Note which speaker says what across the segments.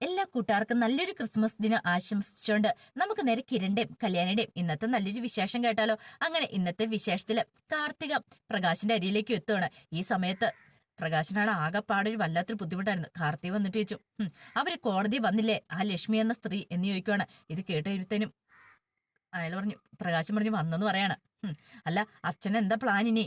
Speaker 1: എല്ലാ കൂട്ടുകാർക്കും നല്ലൊരു ക്രിസ്മസ് ദിനം ആശംസിച്ചുകൊണ്ട് നമുക്ക് നേരെ കിരണിന്റെയും കല്യാണിയുടെയും ഇന്നത്തെ നല്ലൊരു വിശേഷം കേട്ടാലോ? അങ്ങനെ ഇന്നത്തെ വിശേഷത്തിൽ കാർത്തിക പ്രകാശിന്റെ അരിയിലേക്ക് എത്തുകയാണ് ഈ സമയത്ത് പ്രകാശനാണ് ആകെപ്പാടൊരു വല്ലാത്തൊരു ബുദ്ധിമുട്ടായിരുന്നു. കാർത്തിക വന്നിട്ട് ചോദിച്ചു അവർ കോടതി വന്നില്ലേ? ആ ലക്ഷ്മി എന്ന സ്ത്രീ? എന്ന് ചോദിക്കുവാണ്. ഇത് കേട്ട് കഴിയുമ്പത്തേനും അയാൾ പറഞ്ഞു പ്രകാശം പറഞ്ഞു വന്നെന്ന് പറയാണ്. അല്ല അച്ഛൻ എന്താ പ്ലാൻ ഇനി?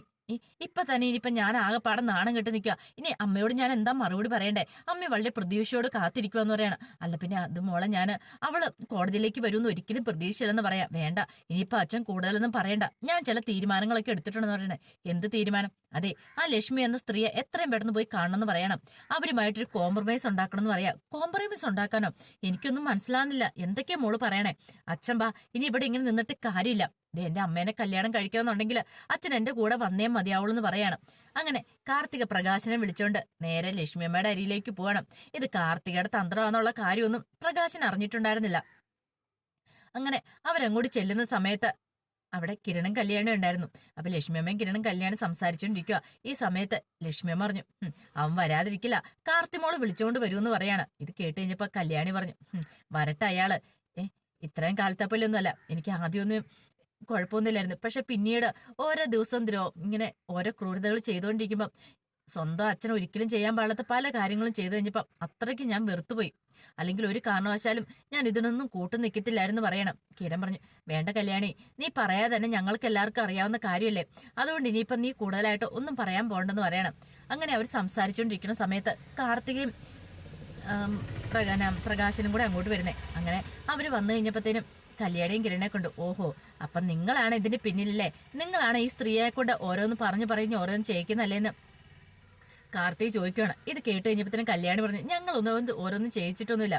Speaker 1: ഇപ്പൊ തന്നെ ഇനിയിപ്പൊ ഞാൻ ആകെപ്പാടെ നാണം കെട്ട് നിൽക്കുക ഇനി അമ്മയോട് ഞാൻ എന്താ മറുപടി പറയണ്ടേ? അമ്മ വളരെ പ്രതീക്ഷയോട് കാത്തിരിക്കുവാന്ന് പറയണം. അല്ല പിന്നെ അത് മോളെ ഞാൻ അവൾ കോടതിയിലേക്ക് വരുമെന്ന് ഒരിക്കലും പ്രതീക്ഷയില്ലെന്ന് പറയാം. വേണ്ട ഇനിയിപ്പോ അച്ഛൻ കൂടുതലൊന്നും പറയണ്ട. ഞാൻ ചില തീരുമാനങ്ങളൊക്കെ എടുത്തിട്ടുണ്ടെന്ന് പറയണേ. എന്ത് തീരുമാനം? അതെ ആ ലക്ഷ്മി എന്ന സ്ത്രീയെ എത്രയും പെട്ടെന്ന് പോയി കാണണമെന്ന് പറയണം. അവരുമായിട്ടൊരു കോംപ്രമൈസ് ഉണ്ടാക്കണം എന്ന് പറയാം. കോംപ്രമൈസ് ഉണ്ടാക്കാനോ? എനിക്കൊന്നും മനസ്സിലാകുന്നില്ല എന്തൊക്കെയാ മോൾ പറയണേ? അച്ഛൻ ബാ ഇനി ഇവിടെ ഇങ്ങനെ നിന്നിട്ട് കാര്യമില്ല. ദേ എന്റെ അമ്മേനെ കല്യാണം കഴിക്കണമെന്നുണ്ടെങ്കിൽ അച്ഛൻ എന്റെ കൂടെ വന്നേ മതിയാവുള്ളൂ എന്ന് പറയണം. അങ്ങനെ കാർത്തിക പ്രകാശനെ വിളിച്ചോണ്ട് നേരെ ലക്ഷ്മിയമ്മയുടെ അരിയിലേക്ക് പോകണം. ഇത് കാർത്തികയുടെ തന്ത്രമാണെന്നുള്ള കാര്യമൊന്നും പ്രകാശൻ അറിഞ്ഞിട്ടുണ്ടായിരുന്നില്ല. അങ്ങനെ അവരങ്ങോട്ട് ചെല്ലുന്ന സമയത്ത് അവിടെ കിരണും കല്യാണം ഉണ്ടായിരുന്നു. അപ്പൊ ലക്ഷ്മിയമ്മയും കിരണും കല്യാണം സംസാരിച്ചുകൊണ്ടിരിക്കുക ഈ സമയത്ത് ലക്ഷ്മിയമ്മ പറഞ്ഞു അവൻ വരാതിരിക്കില്ല. കാർത്തിമോൾ വിളിച്ചോണ്ട് വരുമെന്ന് പറയാണ്. ഇത് കേട്ട് കഴിഞ്ഞപ്പോ കല്യാണി പറഞ്ഞു വരട്ടെ അയാൾ. ഏഹ് ഇത്രയും കാലത്തപ്പല്ലൊന്നുമല്ല എനിക്ക് ആദ്യമൊന്നും കുഴപ്പമൊന്നുമില്ലായിരുന്നു. പക്ഷെ പിന്നീട് ഓരോ ദിവസം ദ്രോ ഇങ്ങനെ ഓരോ ക്രൂരതകൾ ചെയ്തുകൊണ്ടിരിക്കുമ്പം സ്വന്തം അച്ഛൻ ഒരിക്കലും ചെയ്യാൻ പാടാത്ത പല കാര്യങ്ങളും ചെയ്തു കഴിഞ്ഞപ്പം അത്രയ്ക്ക് ഞാൻ വെറുത്തുപോയി. അല്ലെങ്കിൽ ഒരു കാരണവശാലും ഞാൻ ഇതിനൊന്നും കൂട്ടു നിൽക്കത്തില്ലായിരുന്നു പറയണം. കിരൺ പറഞ്ഞു വേണ്ട കല്യാണി നീ പറയാതെ തന്നെ ഞങ്ങൾക്ക് എല്ലാവർക്കും അറിയാവുന്ന കാര്യമല്ലേ? അതുകൊണ്ട് ഇനിയിപ്പം നീ കൂടുതലായിട്ട് ഒന്നും പറയാൻ പോകണ്ടെന്ന് പറയണം. അങ്ങനെ അവർ സംസാരിച്ചുകൊണ്ടിരിക്കുന്ന സമയത്ത് കാർത്തികയും പ്രകാശനും കൂടെ അങ്ങോട്ട് വരുന്നേ. അങ്ങനെ അവർ വന്നു കഴിഞ്ഞപ്പോഴത്തേനും കല്യാണിയും കിരണിനെ കൊണ്ട് ഓഹോ അപ്പം നിങ്ങളാണ് ഇതിന്റെ പിന്നിലല്ലേ? നിങ്ങളാണ് ഈ സ്ത്രീയെ കൊണ്ട് ഓരോന്ന് പറഞ്ഞു പറഞ്ഞ് ഓരോന്ന് ചെയ്യിക്കുന്നല്ലേന്ന് കാർത്തി ചോദിക്കുകയാണ് ഇത് കേട്ട് കഴിഞ്ഞപ്പോഴത്തേനും കല്യാണി പറഞ്ഞു ഞങ്ങൾ ഒന്നും ഓരോന്നും ചെയ്യിച്ചിട്ടൊന്നുമില്ല.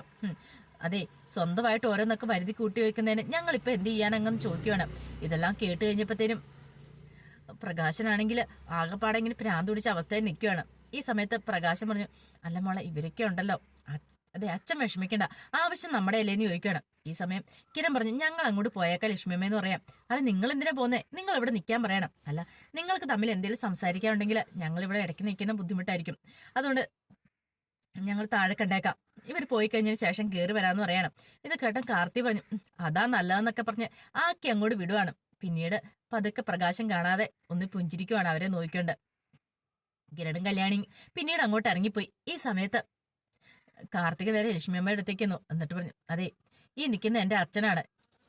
Speaker 1: അതെ സ്വന്തമായിട്ട് ഓരോന്നൊക്കെ വരുതി കൂട്ടി വെക്കുന്നതിന് ഞങ്ങളിപ്പോൾ എന്ത് ചെയ്യാനങ്ങനെ ചോദിക്കുകയാണ് ഇതെല്ലാം കേട്ട് കഴിഞ്ഞപ്പോഴത്തേനും പ്രകാശനാണെങ്കിൽ ആകെപ്പാടെ ഇങ്ങനെ ഭ്രാന്ത് പിടിച്ച അവസ്ഥയിൽ നിൽക്കുകയാണ് ഈ സമയത്ത് പ്രകാശം പറഞ്ഞു അല്ല മോളെ ഇവരൊക്കെ ഉണ്ടല്ലോ. അതെ അച്ഛൻ വിഷമിക്കണ്ട. ആവശ്യം നമ്മുടെ അല്ലേന്ന് ചോദിക്കുകയാണ്. ഈ സമയം കിരൺ പറഞ്ഞു ഞങ്ങൾ അങ്ങോട്ട് പോയേക്കാം ലക്ഷ്മിയമ്മയെന്ന് പറയാം. അല്ല നിങ്ങൾ എന്തിനാ പോകുന്നത് നിങ്ങൾ ഇവിടെ നിൽക്കാൻ പറയണം. അല്ല നിങ്ങൾക്ക് തമ്മിൽ എന്തെങ്കിലും സംസാരിക്കാനുണ്ടെങ്കിൽ ഞങ്ങൾ ഇവിടെ ഇടയ്ക്ക് നിൽക്കുന്ന ബുദ്ധിമുട്ടായിരിക്കും. അതുകൊണ്ട് ഞങ്ങൾ താഴെ കണ്ടേക്കാം. ഇവർ പോയി കഴിഞ്ഞതിന് ശേഷം കയറി വരാമെന്ന് പറയണം. ഇത് കേട്ടൻ കാർത്തി പറഞ്ഞു "ഉം, അതാ നല്ലതെന്നൊക്കെ പറഞ്ഞ് ആക്കി അങ്ങോട്ട് വിടുവാണ്. പിന്നീട് പതുക്കെ പ്രകാശം കാണാതെ ഒന്ന് പുഞ്ചിരിക്കുവാണ് അവരെ നോക്കിക്കൊണ്ട്. കിരണും കല്യാണി പിന്നീട് അങ്ങോട്ട് ഇറങ്ങിപ്പോയി. ഈ സമയത്ത് കാർത്തിക ലക്ഷ്മിയമ്മയുടെ അടുത്തേക്ക് എടുത്തേക്കുന്നു എന്നിട്ട് പറഞ്ഞു അതെ ഈ നിൽക്കുന്ന എന്റെ അച്ഛനാണ്.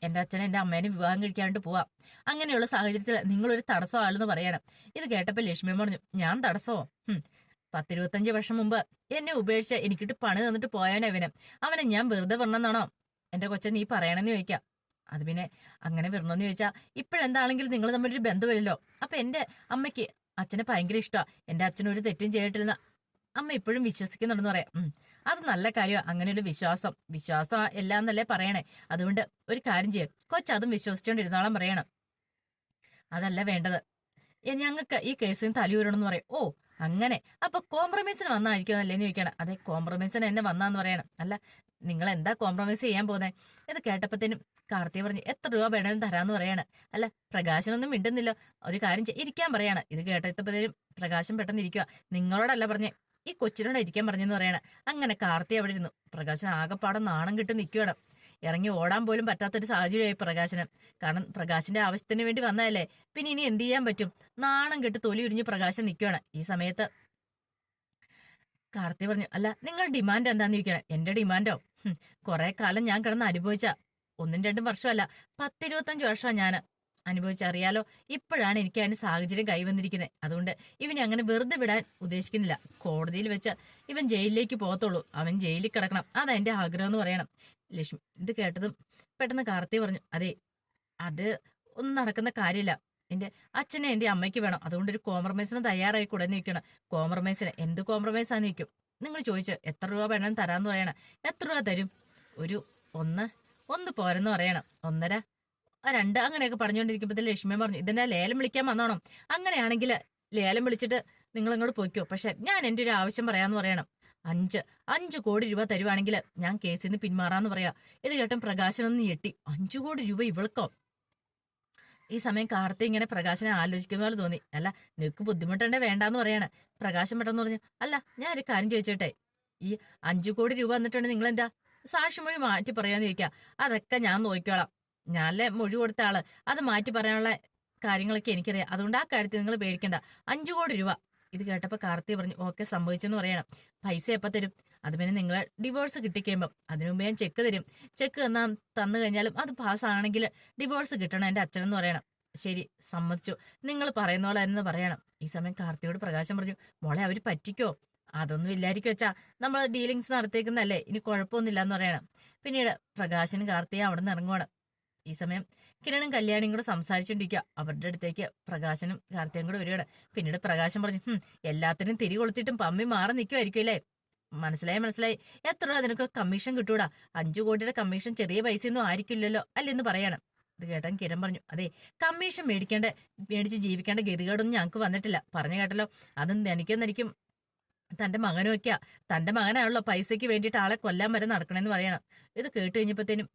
Speaker 1: എന്റെ അച്ഛനെ എന്റെ അമ്മേനെ വിവാഹം കഴിക്കാണ്ട് പോവാം. അങ്ങനെയുള്ള സാഹചര്യത്തിൽ നിങ്ങളൊരു തടസ്സമാണെന്ന് പറയണം. ഇത് കേട്ടപ്പോൾ ലക്ഷ്മിയമ്മ പറഞ്ഞു ഞാൻ തടസ്സമോ? പത്തിരുപത്തഞ്ച് വർഷം മുമ്പ് എന്നെ ഉപേക്ഷിച്ച് എനിക്കിട്ട് പണി തന്നിട്ട് പോയവനവന് അവനെ ഞാൻ വെറുതെ വരണമെന്നാണോ? എന്റെ കൊച്ചൻ നീ പറയണമെന്ന് ചോദിക്കാം. അത് പിന്നെ അങ്ങനെ വരണമെന്ന് ചോദിച്ചാൽ ഇപ്പോഴെന്താണെങ്കിലും നിങ്ങൾ തമ്മിലൊരു ബന്ധമില്ലല്ലോ. അപ്പം എന്റെ അമ്മയ്ക്ക് അച്ഛനെ ഭയങ്കര ഇഷ്ടമാണ് എന്റെ അച്ഛനൊരു തെറ്റും ചെയ്തിട്ടില്ലെന്ന് അമ്മ ഇപ്പോഴും വിശ്വസിക്കുന്നുണ്ടെന്ന് പറയാം. അത് നല്ല കാര്യമാണ് അങ്ങനെ ഒരു വിശ്വാസം. വിശ്വാസം എല്ലാം എന്നല്ലേ പറയണേ. അതുകൊണ്ട് ഒരു കാര്യം ചെയ്യും. കൊച്ചതും വിശ്വസിച്ചോണ്ടിരുന്നോളം പറയണം. അതല്ല വേണ്ടത്. ഞങ്ങൾക്ക് ഈ കേസിൽ കേസിന് തലയൂരണമെന്ന് പറയും. ഓ അങ്ങനെ. അപ്പൊ കോംപ്രമൈസിന് വന്നായിരിക്കും അല്ലേന്ന് ചോദിക്കണം. അതെ കോംപ്രമൈസിന് എന്നെ വന്നാന്ന് പറയണം. അല്ല നിങ്ങൾ എന്താ കോംപ്രമൈസ് ചെയ്യാൻ പോകുന്നത് ഇത് കേട്ടപ്പത്തേനും കാർത്തിക പറഞ്ഞു എത്ര രൂപ വേണമെങ്കിലും തരാന്ന് പറയാണ്. അല്ല പ്രകാശനൊന്നും മിണ്ടുന്നില്ല. ഒരു കാര്യം ഇരിക്കാൻ പറയാണ്. ഇത് കേട്ടപ്പത്തേനും പ്രകാശം പെട്ടെന്ന് ഇരിക്കുക നിങ്ങളോടല്ല പറഞ്ഞേ ഈ കൊച്ചിനോട് ഇരിക്കാൻ പറഞ്ഞെന്ന് പറയണം. അങ്ങനെ കാർത്തി അവിടെ ഇരുന്നു. പ്രകാശൻ ആകെപ്പാടെ നാണം കിട്ടി നിൽക്കുകയാണ് ഇറങ്ങി ഓടാൻ പോലും പറ്റാത്തൊരു സാഹചര്യമായി പ്രകാശനം. കാരണം പ്രകാശിന്റെ ആവശ്യത്തിന് വേണ്ടി വന്നതല്ലേ. പിന്നെ ഇനി എന്ത് ചെയ്യാൻ പറ്റും? നാണം കെട്ട് തൊലി ഉരിഞ്ഞ് പ്രകാശം നിൽക്കുകയാണ് ഈ സമയത്ത് കാർത്തി പറഞ്ഞു അല്ല നിങ്ങൾ ഡിമാൻഡ് എന്താന്ന് ചോദിക്കണം എന്റെ ഡിമാൻഡോ കുറെ കാലം ഞാൻ കിടന്ന് അനുഭവിച്ച. ഒന്നും രണ്ടും വർഷമല്ല. പത്തിരുപത്തഞ്ച് വർഷമാണ് ഞാൻ അനുഭവിച്ചറിയാലോ? ഇപ്പോഴാണ് എനിക്ക് അതിന് സാഹചര്യം കൈവന്നിരിക്കുന്നത്. അതുകൊണ്ട് ഇവനെ അങ്ങനെ വെറുതെ വിടാൻ ഉദ്ദേശിക്കുന്നില്ല. കോടതിയിൽ വെച്ച ഇവൻ ജയിലിലേക്ക് പോകത്തുള്ളൂ. അവൻ ജയിലിൽ കിടക്കണം. അതാ എന്റെ ആഗ്രഹം എന്ന് പറയണം. ലക്ഷ്മി ഇത് കേട്ടതും പെട്ടെന്ന് കാർത്തി പറഞ്ഞു അതെ അത് ഒന്നും നടക്കുന്ന കാര്യമില്ല. എന്റെ അച്ഛനെ എന്റെ അമ്മയ്ക്ക് വേണം. അതുകൊണ്ട് ഒരു കോംപ്രമൈസിന് തയ്യാറായി കൂടെ നിൽക്കണം. കോംപ്രമൈസിന് എന്ത് കോംപ്രമൈസാന്ന് നിൽക്കും നിങ്ങൾ ചോദിച്ചു എത്ര രൂപ വേണമെന്ന് തരാന്ന് പറയണം. എത്ര രൂപ തരും? ഒരു ഒന്ന് ഒന്ന് പോരെന്ന് പറയണം. ഒന്നര രണ്ട് അങ്ങനെയൊക്കെ പറഞ്ഞുകൊണ്ടിരിക്കുമ്പോൾ ലക്ഷ്മി പറഞ്ഞു ഇതെന്നെ ലേലം വിളിക്കാൻ വന്നോണം? അങ്ങനെയാണെങ്കിൽ ലേലം വിളിച്ചിട്ട് നിങ്ങൾ അങ്ങോട്ട് പോയിക്കോ. പക്ഷെ ഞാൻ എന്റെ ഒരു ആവശ്യം പറയാന്ന് പറയണം. അഞ്ച് അഞ്ച് കോടി രൂപ തരുവാണെങ്കിൽ ഞാൻ കേസിൽ നിന്ന് പിന്മാറാന്ന് പറയാ. ഇത് കേട്ടൻ പ്രകാശനൊന്ന് ഞെട്ടി. അഞ്ചു കോടി രൂപ ഇവൾക്കോ? ഈ സമയം കാർത്തി ഇങ്ങനെ പ്രകാശനെ ആലോചിക്കുന്ന പോലെ തോന്നി. അല്ല നിനക്ക് ബുദ്ധിമുട്ടേണ്ട വേണ്ടാന്ന് പറയാണ്. പ്രകാശം പെട്ടെന്ന് പറഞ്ഞു അല്ല ഞാൻ ഒരു കാര്യം ചോദിച്ചോട്ടെ? ഈ അഞ്ചു കോടി രൂപ വന്നിട്ടുണ്ടെങ്കിൽ നിങ്ങൾ എന്താ സാക്ഷിമൊഴി മാറ്റി പറയാന്ന് ചോദിക്കാം. അതൊക്കെ ഞാൻ നോക്കിക്കോളാം. ഞാനല്ലേ മൊഴി കൊടുത്ത ആൾ. അത് മാറ്റി പറയാനുള്ള കാര്യങ്ങളൊക്കെ എനിക്കറിയാം. അതുകൊണ്ട് ആ കാര്യത്തിൽ നിങ്ങൾ പേടിക്കണ്ട. അഞ്ചു കോടി രൂപ. ഇത് കേട്ടപ്പോൾ കാർത്തി പറഞ്ഞു ഓക്കെ സംഭവിച്ചെന്ന് പറയണം. പൈസ എപ്പോൾ തരും? അത് പിന്നെ നിങ്ങൾ ഡിവോഴ്സ് കിട്ടിക്കഴിയുമ്പം. അതിനു മുമ്പ് ഞാൻ ചെക്ക് തരും. ചെക്ക് തന്നാ തന്നു കഴിഞ്ഞാലും അത് പാസ്സാണെങ്കിൽ ഡിവോഴ്സ് കിട്ടണം എന്റെ അച്ഛനെന്ന് പറയണം. ശരി സമ്മതിച്ചു. നിങ്ങൾ പറയുന്ന പോലെ എന്ന് പറയണം. ഈ സമയം കാർത്തിയോട് പ്രകാശം പറഞ്ഞു മോളെ അവർ പറ്റിക്കോ? അതൊന്നും ഇല്ലായിരിക്കും വെച്ചാ നമ്മൾ ഡീലിങ്സ് നടത്തിയേക്കുന്നല്ലേ ഇനി കുഴപ്പമൊന്നുമില്ല എന്ന് പറയണം. പിന്നീട് പ്രകാശനും കാർത്തിയും അവിടെ നിന്ന് ഇറങ്ങുവാണ്. ഈ സമയം കിരണും കല്യാണിയും കൂടെ സംസാരിച്ചോണ്ടിരിക്കുക അവരുടെ അടുത്തേക്ക് പ്രകാശനും കാർത്തിയും കൂടെ വരികയാണ്. പിന്നീട് പ്രകാശം പറഞ്ഞു "ഹും, എല്ലാത്തിനും തിരി കൊളുത്തിട്ടും പമ്മി മാറി നിൽക്കുമായിരിക്കും അല്ലേ? മനസ്സിലായി മനസ്സിലായി. എത്ര രൂപ കമ്മീഷൻ കിട്ടൂടാ? അഞ്ചു കോടിയുടെ കമ്മീഷൻ ചെറിയ പൈസയൊന്നും ആയിരിക്കില്ലല്ലോ അല്ലെന്ന് പറയണം. ഇത് കേട്ടൻ കിരൺ പറഞ്ഞു അതെ കമ്മീഷൻ മേടിക്കേണ്ട മേടിച്ച് ജീവിക്കേണ്ട ഗതികേടൊന്നും ഞങ്ങൾക്ക് വന്നിട്ടില്ല. പറഞ്ഞു കേട്ടല്ലോ അതും എനിക്കെന്നെനിക്കും തന്റെ മകനും ഒക്കെയാ. തന്റെ മകനാണല്ലോ പൈസയ്ക്ക് വേണ്ടിയിട്ട് ആളെ കൊല്ലാൻ വരെ നടക്കണമെന്ന് പറയണം. ഇത് കേട്ട് കഴിഞ്ഞപ്പോഴത്തേനും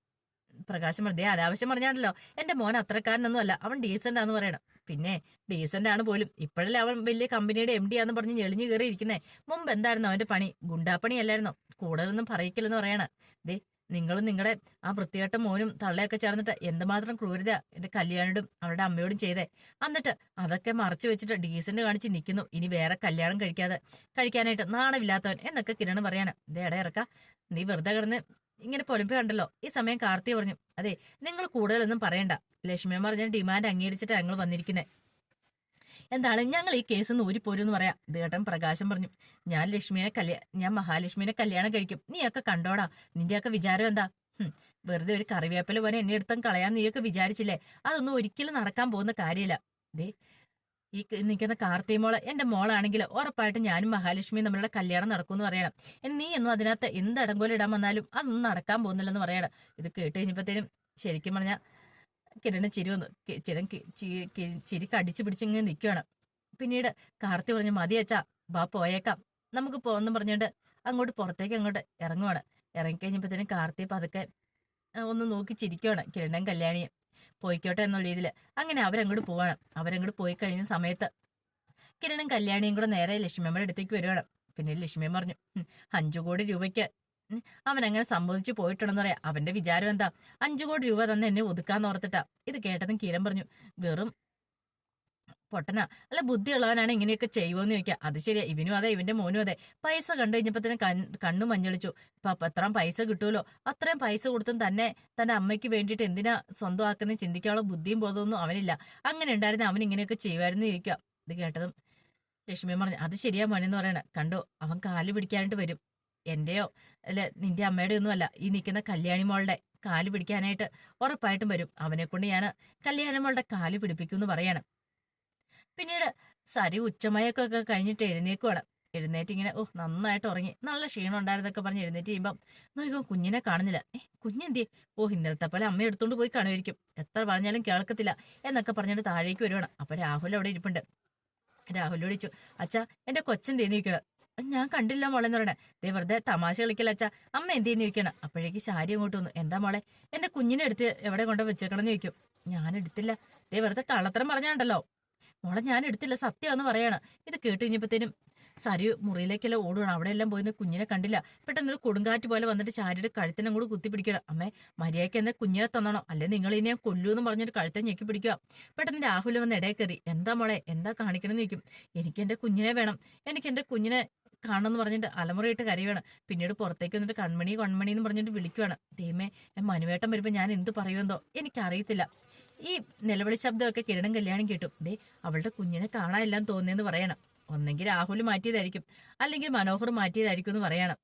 Speaker 1: പ്രകാശം പറഞ്ഞേ "ദേ, അനാവശ്യം പറഞ്ഞാണല്ലോ. എന്റെ മോൻ അത്രക്കാരനൊന്നും അല്ല അവൻ ഡീസന്റ് ആന്ന് പറയണം. പിന്നെ ഡീസന്റ് ആണ് പോലും. ഇപ്പോഴല്ലേ അവൻ വലിയ കമ്പനിയുടെ എം ഡി ആന്ന് പറഞ്ഞ് ഞെളിഞ്ഞു കയറി ഇരിക്കുന്നേ മുമ്പ് എന്തായിരുന്നു അവന്റെ പണി? ഗുണ്ടാപ്പണി അല്ലായിരുന്നോ കൂടുതലൊന്നും പറയിക്കില്ലെന്ന് പറയണ. ദേ നിങ്ങളും നിങ്ങളുടെ ആ വൃത്തികെട്ട മോനും തള്ളയൊക്കെ ചേർന്നിട്ട് എന്തുമാത്രം ക്രൂരത എന്റെ കല്യാണോടും അവരുടെ അമ്മയോടും ചെയ്തേ. എന്നിട്ട് അതൊക്കെ മറച്ചു വെച്ചിട്ട് ഡീസന്റ് കാണിച്ച് നിൽക്കുന്നു ഇനി വേറെ കല്യാണം കഴിക്കാതെ. കഴിക്കാനായിട്ട് നാണമില്ലാത്തവൻ എന്നൊക്കെ കിരണ് പറയാണ്. ദേ ഇടയിറക്ക നീ വെറുതെ കിടന്ന് ഇങ്ങനെ പൊലിമ്പ് കണ്ടല്ലോ ഈ സമയം കാർത്തി പറഞ്ഞു അതെ നിങ്ങൾ കൂടുതലൊന്നും പറയണ്ട. ലക്ഷ്മിയൻ പറഞ്ഞ ഡിമാൻഡ് അംഗീകരിച്ചിട്ട് ഞങ്ങൾ വന്നിരിക്കുന്നത് എന്താണ്? ഞങ്ങൾ ഈ കേസ് നിന്ന് ഊരിപ്പോരെന്ന് പറയാം ദേട്ടൻ പ്രകാശം പറഞ്ഞു. ഞാൻ ലക്ഷ്മിയെ കല്യാ ഞാൻ മഹാലക്ഷ്മിനെ കല്യാണം കഴിക്കും. നീയൊക്കെ കണ്ടോടാ. നിന്റെയൊക്കെ വിചാരം എന്താ? വെറുതെ ഒരു കറിവേപ്പില പോലെ എന്നെ എടുത്തും കളയാൻ നീയൊക്കെ വിചാരിച്ചില്ലേ? അതൊന്നും ഒരിക്കലും നടക്കാൻ പോകുന്ന കാര്യമില്ല ദേ ഈ നിൽക്കുന്ന കാർത്തി മോൾ എന്റെ മോളാണെങ്കിൽ ഉറപ്പായിട്ടും ഞാനും മഹാലക്ഷ്മിയും തമ്മിലുള്ള കല്യാണം നടക്കുമെന്ന് പറയണം. നീ ഒന്നും അതിനകത്ത് എന്ത് അടങ്കോലിടാൻ വന്നാലും അതൊന്നും നടക്കാൻ പോകുന്നില്ലെന്ന് പറയണം. ഇത് കേട്ട് കഴിഞ്ഞപ്പോഴത്തേനും ശരിക്കും പറഞ്ഞാൽ കിരണ് ചിരി വന്നു. ചിരൻ ചിരി കടിച്ചു പിടിച്ചിങ്ങനെ നിൽക്കുകയാണ് പിന്നീട് കാർത്തി പറഞ്ഞു മതി അച്ഛാ ബാ പോയേക്കാം. നമുക്ക് പോന്ന് പറഞ്ഞുകൊണ്ട് അങ്ങോട്ട് പുറത്തേക്ക് അങ്ങോട്ട് ഇറങ്ങുവാണ്. ഇറങ്ങിക്കഴിഞ്ഞപ്പോഴത്തേനും കാർത്തി പതുക്കെ ഒന്ന് നോക്കി ചിരിക്കുവാണ്. കിരണൻ കല്യാണിയും പോയിക്കോട്ടെ എന്നുള്ള രീതിയിൽ അങ്ങനെ അവരങ്ങോട്ട് പോവാണ്. അവരങ്ങോട്ട് പോയി കഴിഞ്ഞ സമയത്ത് കിരണും കല്യാണിയും കൂടെ നേരെ ലക്ഷ്മിയമ്മയുടെ അടുത്തേക്ക് വരുവാണ് പിന്നെ ലക്ഷ്മിയം പറഞ്ഞു "ഉം, അഞ്ചു കോടി രൂപയ്ക്ക് അവൻ അങ്ങനെ സംബോധിച്ച് പോയിട്ടുണ്ടെന്ന് പറയാം. അവന്റെ വിചാരം എന്താ? അഞ്ചു കോടി രൂപ തന്നെ എന്നെ ഒതുക്കാന്ന് ഓർത്തിട്ടാ. ഇത് കേട്ടതും കിരൺ പറഞ്ഞു വെറും പൊട്ടന. അല്ല ബുദ്ധിയുള്ളവനാണ് ഇങ്ങനെയൊക്കെ ചെയ്യുമോന്ന് ചോദിക്കുക അത് ശരിയാ. ഇവനും അതെ ഇവന്റെ മോനും അതെ. പൈസ കണ്ടു കഴിഞ്ഞപ്പോ തന്നെ കണ്ണു മഞ്ഞളിച്ചു. അപ്പൊ അത്രയും പൈസ കിട്ടുമല്ലോ അത്രയും പൈസ കൊടുത്തും തന്നെ തന്റെ അമ്മയ്ക്ക് വേണ്ടിയിട്ട് എന്തിനാ സ്വന്തമാക്കുന്ന ചിന്തിക്കാനുള്ള ബുദ്ധിയും ബോധമൊന്നും അവനില്ല. അങ്ങനെ ഉണ്ടായിരുന്ന അവൻ ഇങ്ങനെയൊക്കെ ചെയ്യുമായിരുന്നു ചോദിക്കുക ഇത് കേട്ടതും ലക്ഷ്മി പറഞ്ഞു അത് ശരിയാ മോനെന്ന് പറയണ. കണ്ടോ അവൻ കാൽ പിടിക്കാനായിട്ട് വരും. എന്റെയോ അല്ല നിന്റെ അമ്മയുടെ ഒന്നും അല്ല. ഈ നിൽക്കുന്ന കല്യാണി മോളുടെ കാൽ പിടിക്കാനായിട്ട് ഉറപ്പായിട്ടും വരും. അവനെ കൊണ്ട് ഞാൻ കല്യാണി മോളുടെ കാൽ പിടിപ്പിക്കുമെന്ന് പറയാണ്. പിന്നീട് സരി ഉച്ചമയൊക്കെ ഒക്കെ കഴിഞ്ഞിട്ട് എഴുന്നേക്കുവാണ്. എഴുന്നേറ്റ് ഇങ്ങനെ ഓ നന്നായിട്ട് ഉറങ്ങി. നല്ല ക്ഷീണം ഉണ്ടായിരുന്നൊക്കെ പറഞ്ഞ് എഴുന്നേറ്റ് ചെയ്യുമ്പം നോക്കുമ്പോൾ കുഞ്ഞിനെ കാണുന്നില്ല. ഏ കുഞ്ഞെന്തിയെ? ഓ ഇന്നലത്തെ പോലെ അമ്മ എടുത്തുകൊണ്ട് പോയി കാണുമായിരിക്കും. എത്ര പറഞ്ഞാലും കേൾക്കത്തില്ല എന്നൊക്കെ പറഞ്ഞിട്ട് താഴേക്ക് വരുവാണ്. അപ്പൊ രാഹുൽ അവിടെ ഇരിപ്പുണ്ട്. രാഹുൽ വിളിച്ചു അച്ഛാ എന്റെ കൊച്ചൻ തേന്ന് ചോദിക്കണം ഞാൻ കണ്ടില്ല മോളെ എന്ന് പറയണേ. ദേ വെറുതെ തമാശ കളിക്കല്ല അച്ഛാ. അമ്മ എന്തേന്ന് ചോദിക്കണം അപ്പോഴേക്ക് ശാരി അങ്ങോട്ട് വന്നു. എന്താ മോളെ എന്റെ കുഞ്ഞിനെ എടുത്ത് എവിടെ കൊണ്ട് വെച്ചേക്കണം എന്ന് ചോദിക്കും. ഞാൻ എടുത്തില്ല ദേ വെറുതെ കള്ളത്തരം പറഞ്ഞാണ്ടല്ലോ. മോളെ ഞാൻ എടുത്തില്ല സത്യമാന്ന് പറയാണ്. ഇത് കേട്ട് കഴിഞ്ഞപ്പോഴത്തേനും സരി മുറിയിലേക്കെല്ലാം ഓടുകയാണ് അവിടെ എല്ലാം പോയി കുഞ്ഞിനെ കണ്ടില്ല. പെട്ടെന്നൊരു കൊടുങ്കാറ്റ് പോലെ വന്നിട്ട് ചാരിയുടെ കഴുത്തിനും കൂടെ കുത്തി പിടിക്കണം. അമ്മേ മര്യാദയ്ക്ക് എന്നെ കുഞ്ഞിനെ തന്നണോ. അല്ലെ നിങ്ങൾ ഇനി ഞാൻ കൊല്ലൂന്ന് പറഞ്ഞിട്ട് കഴുത്തെ ഞെക്കി പിടിക്കുക. പെട്ടെന്ന് രാഹുൽ വന്ന് ഇടയിൽ എന്താ മോളെ എന്താ കാണിക്കണമെന്ന് നിൽക്കും എനിക്ക് എന്റെ കുഞ്ഞിനെ വേണം. എനിക്ക് എന്റെ കുഞ്ഞിനെ കാണണമെന്ന് പറഞ്ഞിട്ട് അലമുറയിട്ട് കരയുവാണ്. പിന്നീട് പുറത്തേക്ക് വന്നിട്ട് കൺമണി കൺമണി എന്ന് പറഞ്ഞിട്ട് വിളിക്കുവാണ്. ദൈവമേ മനുവേട്ടം വരുമ്പോൾ ഞാൻ എന്ത് പറയുമെന്തോ എനിക്കറിയത്തില്ല. ഈ നിലവിളി ശബ്ദമൊക്കെ കിരണം കല്യാണം കേട്ടു. ദേ അവളുടെ കുഞ്ഞിനെ കാണാനെല്ലാം തോന്നിയെന്ന് പറയണം. ഒന്നെങ്കിൽ രാഹുൽ മാറ്റിയതായിരിക്കും. അല്ലെങ്കിൽ മനോഹർ മാറ്റിയതായിരിക്കും എന്ന് പറയണം.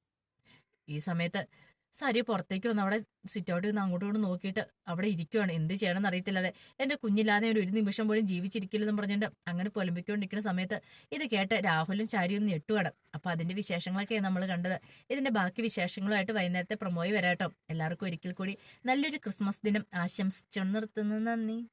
Speaker 1: ഈ സമയത്ത് സരി പുറത്തേക്ക് വന്ന് അവിടെ സിറ്റ് ഔട്ടിൽ നിന്ന് അങ്ങോട്ടും ഇങ്ങോട്ടും നോക്കിയിട്ട് അവിടെ ഇരിക്കുവാണ്. എന്ത് ചെയ്യണമെന്ന് അറിയത്തില്ലാതെ എന്റെ കുഞ്ഞില്ലാതെ ഒരു ഒരു നിമിഷം പോലും ജീവിച്ചിരിക്കില്ലെന്ന് പറഞ്ഞിട്ട് അങ്ങനെ പൊലമ്പിക്കൊണ്ടിരിക്കുന്ന സമയത്ത് ഇത് കേട്ട് രാഹുലും ചാരിയും ഞെട്ടുവാണ്. അപ്പൊ അതിന്റെ വിശേഷങ്ങളൊക്കെയാണ് നമ്മൾ കണ്ടത്. ഇതിന്റെ ബാക്കി വിശേഷങ്ങളുമായിട്ട് വൈകുന്നേരത്തെ പ്രൊമോയി വരാട്ടോ. എല്ലാവർക്കും ഒരിക്കൽ കൂടി നല്ലൊരു ക്രിസ്മസ് ദിനം ആശംസിച്ചു നിർത്തുന്നു നന്ദി.